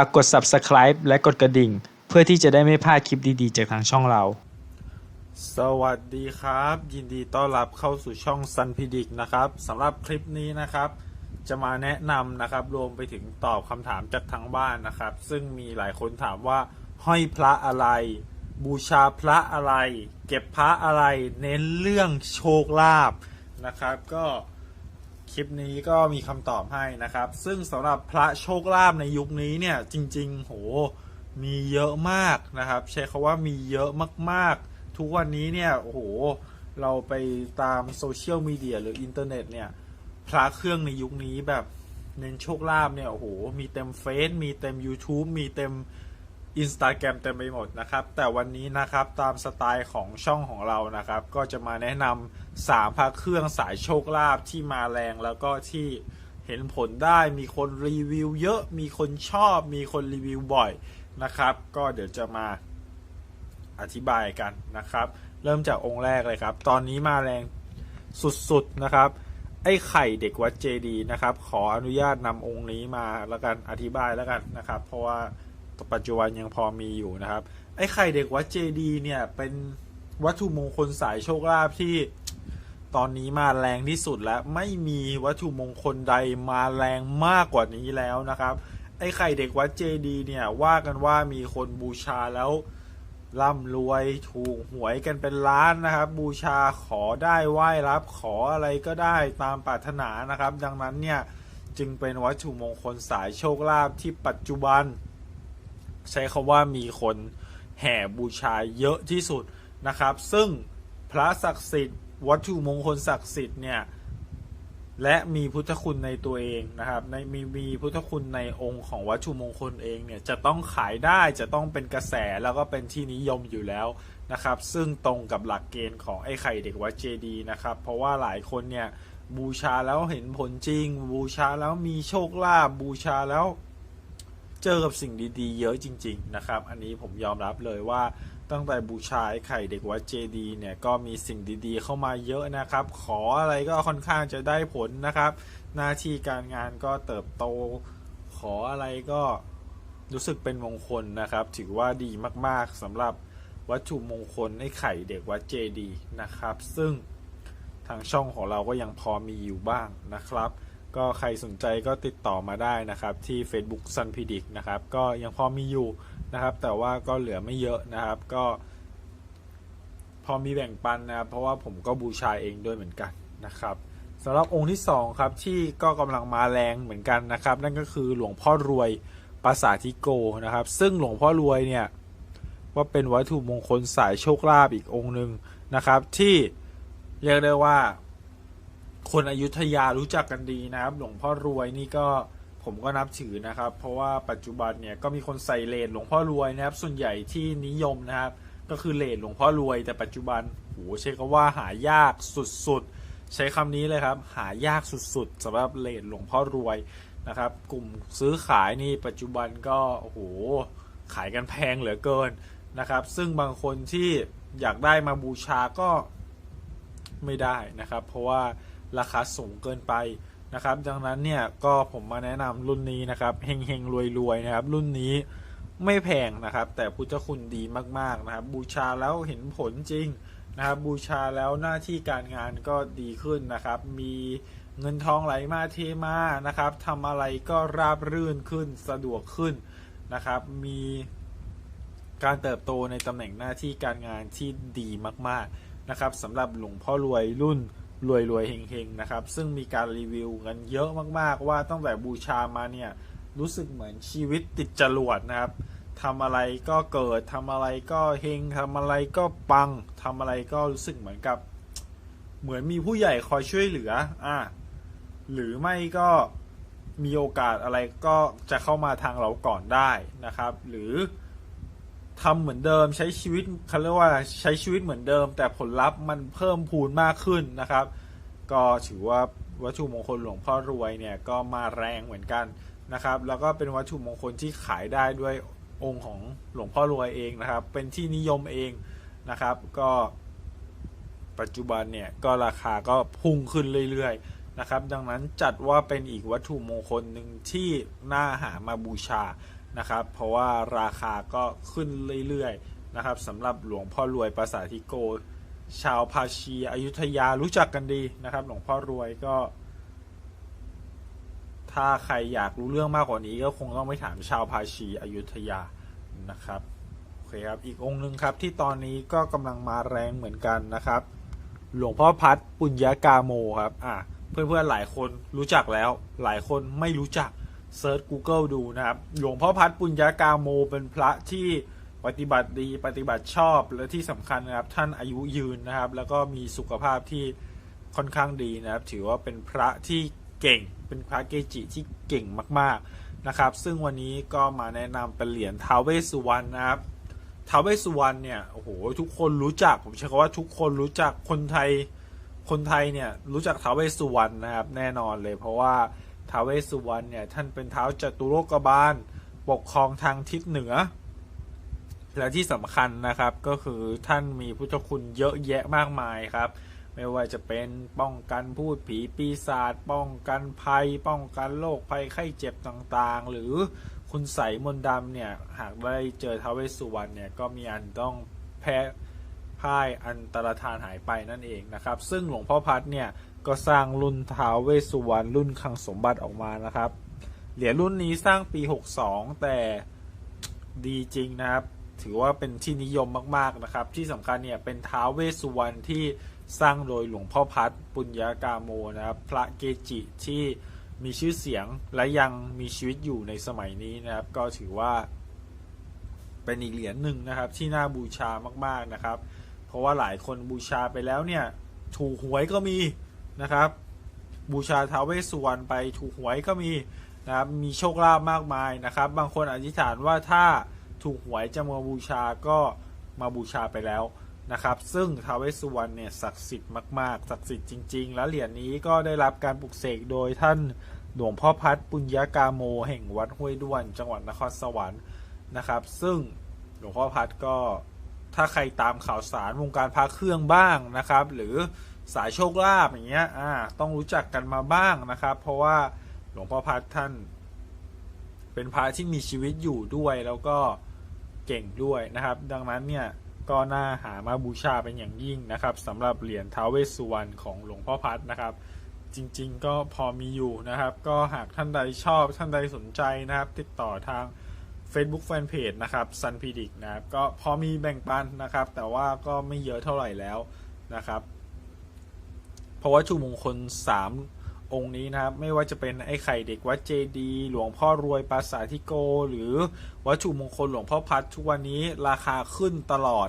ฝากกด subscribe และกดกระดิ่ง เพื่อที่จะได้ไม่พลาดคลิปดีๆ จากทางช่องเรา สวัสดีครับ ยินดีต้อนรับเข้าสู่ช่อง Sun p ิดิกนะครับสำหรับคลิปนี้นะครับ จะมาแนะนำนะครับรวมไปถึงตอบคำถามจากทางบ้านนะครับ ซึ่งมีหลายคนถามว่า ห้อยพระอะไร บูชาพระอะไร เก็บพระอะไร เน้นเรื่องโชคลาภนะครับ ก็ คลิปนี้ก็มีคำตอบให้นะครับ ซึ่งสำหรับพระโชคลาภในยุคนี้เนี่ยจริง ๆ โหมีเยอะมากนะครับ ใช้คาว่ามีเยอะมากๆ ทุกวันนี้เนี่ยโอ้โหเราไปตามโซเชียลมีเดียหรืออินเทอร์เน็ตเนี่ยพระเครื่องในยุคนี้แบบเน้นโชคลาภเนี่ยโอ้โหมีเต็มเฟซมีเต็ม YouTube มีเต็ม อินสตาแกรมเต็มไปหมดนะครับ แต่วันนี้นะครับตามสไตล์ของช่องของเรานะครับ ก็จะมาแนะนำสามพระเครื่องสายโชคลาภที่มาแรงแล้วก็ที่เห็นผลได้มีคนรีวิวเยอะมีคนชอบมีคนรีวิวบ่อยนะครับ ก็เดี๋ยวจะมาอธิบายกันนะครับ เริ่มจากองค์แรกเลยครับ ตอนนี้มาแรงสุดๆนะครับ ไอ้ไข่เด็กวัดเจดีนะครับ ขออนุญาตนำองค์นี้มาแล้วกันอธิบายแล้วกันนะครับ เพราะว่า ปัจจุบันยังพอมีอยู่นะครับ ไอ้ไข่เด็กวัดเจดีเนี่ยเป็นวัตถุมงคลสายโชคลาภที่ตอนนี้มาแรงที่สุดแล้วไม่มีวัตถุมงคลใดมาแรงมากกว่านี้แล้วนะครับไอ้ไข่เด็กวัดเจดีเนี่ยว่ากันว่ามีคนบูชาแล้วร่ำรวยถูกหวยกันเป็นล้านนะครับ บูชาขอได้ไหว้รับขออะไรก็ได้ตามปรารถนานะครับ ดังนั้นเนี่ยจึงเป็นวัตถุมงคลสายโชคลาภที่ปัจจุบัน ใช้คาว่ามีคนแห่บูชาเยอะที่สุดนะครับ ซึ่งพระศักดิ์สิทธิ์ วัตถุมงคลศักดิ์สิทธิ์เนี่ยและมีพุทธคุณในตัวเองนะครับในมีมีพุทธคุณในองค์ของวัตถุมงคลเองเนี่ยจะต้องขายได้จะต้องเป็นกระแสแล้วก็เป็นที่นิยมอยู่แล้วนะครับ ซึ่งตรงกับหลักเกณฑ์ของไอ้ไข่เด็กวัดเจดีนะครับ เพราะว่าหลายคนเนี่ยบูชาแล้วเห็นผลจริง บูชาแล้วมีโชคลาภบูชาแล้ว เจอกับสิ่งดีๆ เยอะจริง ๆ นะครับ อันนี้ผมยอมรับเลยว่าตั้งแต่บูชาไอ้ไข่เด็กวัดเจดีเนี่ยก็มีสิ่งดีๆ เข้ามาเยอะนะครับ ขออะไรก็ค่อนข้างจะได้ผลนะครับ หน้าที่การงานก็เติบโต ขออะไรก็รู้สึกเป็นมงคลนะครับ ถือว่าดีมากๆสำหรับวัตถุมงคลไอ้ไข่เด็กวัดเจดีนะครับ ซึ่งทางช่องของเราก็ยังพอมีอยู่บ้างนะครับ ก็ใครสนใจก็ติดต่อมาได้นะครับที่ Facebook Sun p r e d i c นะครับก็ยังพอมีอยู่นะครับแต่ว่าก็เหลือไม่เยอะนะครับ ก็พอมีแบ่งปันนะครับเพราะว่าผมก็บูชาเองด้วยเหมือนกันนะครับสำหรับองค์ที่สองครับที่ก็กำลังมาแรงเหมือนกันนะครับ นั่นก็คือหลวงพ่อรวยปราสาทิโกนะครับ ซึ่งหลวงพ่อรวยเนี่ยว่าเป็นวัตถุมงคลสายโชคลาภอีกองค์หนึ่งนะครับ ที่เรียกได้ว่า คนอยุธยารู้จักกันดีนะครับ หลวงพ่อรวยนี่ก็ผมก็นับถือนะครับ เพราะว่าปัจจุบันเนี่ยก็มีคนใส่เลนหลวงพ่อรวยนะครับ ส่วนใหญ่ที่นิยมนะครับ ก็คือเลนหลวงพ่อรวย แต่ปัจจุบันโหใช้คำว่าหายากสุดๆ ใช้คำนี้เลยครับ หายากสุดๆสำหรับเลนหลวงพ่อรวยนะครับ กลุ่มซื้อขายนี่ปัจจุบันก็โอ้โหขายกันแพงเหลือเกินนะครับ ซึ่งบางคนที่อยากได้มาบูชาก็ไม่ได้นะครับ เพราะว่า ราคาสูงเกินไปนะครับดังนั้นเนี่ยก็ผมมาแนะนำรุ่นนี้นะครับเฮงเฮงรวยรวยนะครับ รุ่นนี้ไม่แพงนะครับ แต่พุทธคุณดีมากๆนะครับ บูชาแล้วเห็นผลจริงนะครับ บูชาแล้วหน้าที่การงานก็ดีขึ้นนะครับ มีเงินทองไหลมาเทมานะครับทำอะไรก็ราบรื่นขึ้นสะดวกขึ้นนะครับ มีการเติบโตในตำแหน่งหน้าที่การงานที่ดีมากๆนะครับสำหรับหลวงพ่อรวยรุ่น รวยรวยเฮงๆนะครับ ซึ่งมีการรีวิวกันเยอะมากๆว่าตั้งแต่บูชามาเนี่ยรู้สึกเหมือนชีวิตติดจรวดนะครับทำอะไรก็เกิดทำอะไรก็เฮงทำอะไรก็ปังทำอะไรก็รู้สึกเหมือนกับ เหมือนมีผู้ใหญ่คอยช่วยเหลืออะหรือไม่ก็มีโอกาสอะไรก็จะเข้ามาทางเราก่อนได้นะครับ หรือ ทำเหมือนเดิมใช้ชีวิตเขาเรียกว่าใช้ชีวิตเหมือนเดิม แต่ผลลัพธ์มันเพิ่มพูนมากขึ้นนะครับ ก็ถือว่าวัตถุมงคลหลวงพ่อรวยเนี่ยก็มาแรงเหมือนกันนะครับ แล้วก็เป็นวัตถุมงคลที่ขายได้ด้วยองค์ของหลวงพ่อรวยเองนะครับ เป็นที่นิยมเองนะครับ ก็ปัจจุบันเนี่ยก็ราคาก็พุ่งขึ้นเรื่อยๆนะครับ ดังนั้นจัดว่าเป็นอีกวัตถุมงคลหนึ่งที่น่าหามาบูชา นะครับ เพราะว่าราคาก็ขึ้นเรื่อยๆนะครับสำหรับหลวงพ่อรวยปราสาทิโก ชาวภาชีอยุธยารู้จักกันดีนะครับ หลวงพ่อรวยก็ ถ้าใครอยากรู้เรื่องมากกว่านี้ก็คงต้องไปถามชาวภาชีอยุธยานะครับโอเคครับอีกองค์หนึ่งครับที่ตอนนี้ก็กำลังมาแรงเหมือนกันนะครับ หลวงพ่อพัดปุญญากาโมครับอะเพื่อนๆหลายคนรู้จักแล้ว หลายคนไม่รู้จัก เซิร์ช Google ดูนะครับ หลวงพ่อพัดปุญญากาโมเป็นพระที่ปฏิบัติดีปฏิบัติชอบและที่สำคัญนะครับ ท่านอายุยืนนะครับ แล้วก็มีสุขภาพที่ค่อนข้างดีนะครับ ถือว่าเป็นพระที่เก่ง เป็นพระเกจิที่เก่งมากๆนะครับ ซึ่งวันนี้ก็มาแนะนำเป็นเหรียญท้าวเวสสุวรรณนะครับท้าวเวสสุวรรณเนี่ยโอ้โหทุกคนรู้จักผมใช้คำว่าทุกคนรู้จักคนไทยคนไทยเนี่ยรู้จักท้าวเวสสุวรรณนะครับแน่นอนเลยเพราะว่า ท้าวเวสสุวรรณเนี่ยท่านเป็นเท้าวจตุโลกบาล ปกครองทางทิศเหนือ และที่สำคัญนะครับก็คือท่านมีพุทธคุณเยอะแยะมากมายครับ ไม่ว่าจะเป็นป้องกันพูดผีปีศาจป้องกันภัย ป้องกันโรคภัยไข้เจ็บต่างๆ หรือคุณใสมนดำเนี่ยหากได้เจอท้าวเวสสุวรรณเนี่ยก็มีอันต้องแพ้ พ่ายอันตรธานหายไปนั่นเองนะครับ ซึ่งหลวงพ่อพัดเนี่ยก็สร้างรุ่นท้าวเวสุวรรณรุ่นคังสมบัติออกมานะครับ เหรียญรุ่นนี้สร้างปี 62 แต่ดีจริงนะครับ ถือว่าเป็นที่นิยมมากๆนะครับ ที่สำคัญเนี่ยเป็นท้าวเวสุวรรณที่สร้างโดยหลวงพ่อพัดปุญญากาโมนะครับ พระเกจิที่มีชื่อเสียงและยังมีชีวิตอยู่ในสมัยนี้นะครับ ก็ถือว่าเป็นอีกเหรียญหนึ่งนะครับที่น่าบูชามากๆนะครับ ราะว่าหลายคนบูชาไปแล้วเนี่ยถูกหวยก็มีนะครับ บูชาท้าวเวสสุวรรณไปถูกหวยก็มีนะครับมีโชคลาภมากมายนะครับ บางคนอธิษฐานว่าถ้าถูกหวยจะมาบูชาก็มาบูชาไปแล้วนะครับ ซึ่งท้าวเวสสุวรรณเนี่ยศักดิ์สิทธิ์มากๆศักดิ์สิทธิ์จริง ๆ แล้วเหรียญนี้ก็ได้รับการปลุกเสกโดยท่านหลวงพ่อพัดปุญญากาโมแห่งวัดห้วยด้วน จังหวัดนครสวรรค์นะครับ ซึ่งหลวงพ่อพัดก็ ถ้าใครตามข่าวสารวงการพระเครื่องบ้างนะครับ หรือสายโชคลาภอย่างเงี้ยอ่าต้องรู้จักกันมาบ้างนะครับ เพราะว่าหลวงพ่อพัดท่าน เป็นพระที่มีชีวิตอยู่ด้วยแล้วก็เก่งด้วยนะครับ ดังนั้นเนี่ยก็น่าหามาบูชาเป็นอย่างยิ่งนะครับสำหรับเหรียญท้าวเวสสุวรรณของหลวงพ่อพัดนะครับ จริง ๆ ก็พอมีอยู่นะครับ ก็หากท่านใดชอบท่านใดสนใจนะครับ ติดต่อทาง Facebook Fanpage นะครับซันพีดิกนะครับก็พอมีแบ่งปันนะครับ แต่ว่าก็ไม่เยอะเท่าไหร่แล้วนะครับ เพราะว่าชูมงคล 3 องค์นี้นะครับ ไม่ว่าจะเป็นไอ้ไข่เด็กวัดเจดี หลวงพ่อรวยปราสาททิโก หรือวัตถุมงคลหลวงพ่อพัดทุกวันนี้ราคาขึ้นตลอด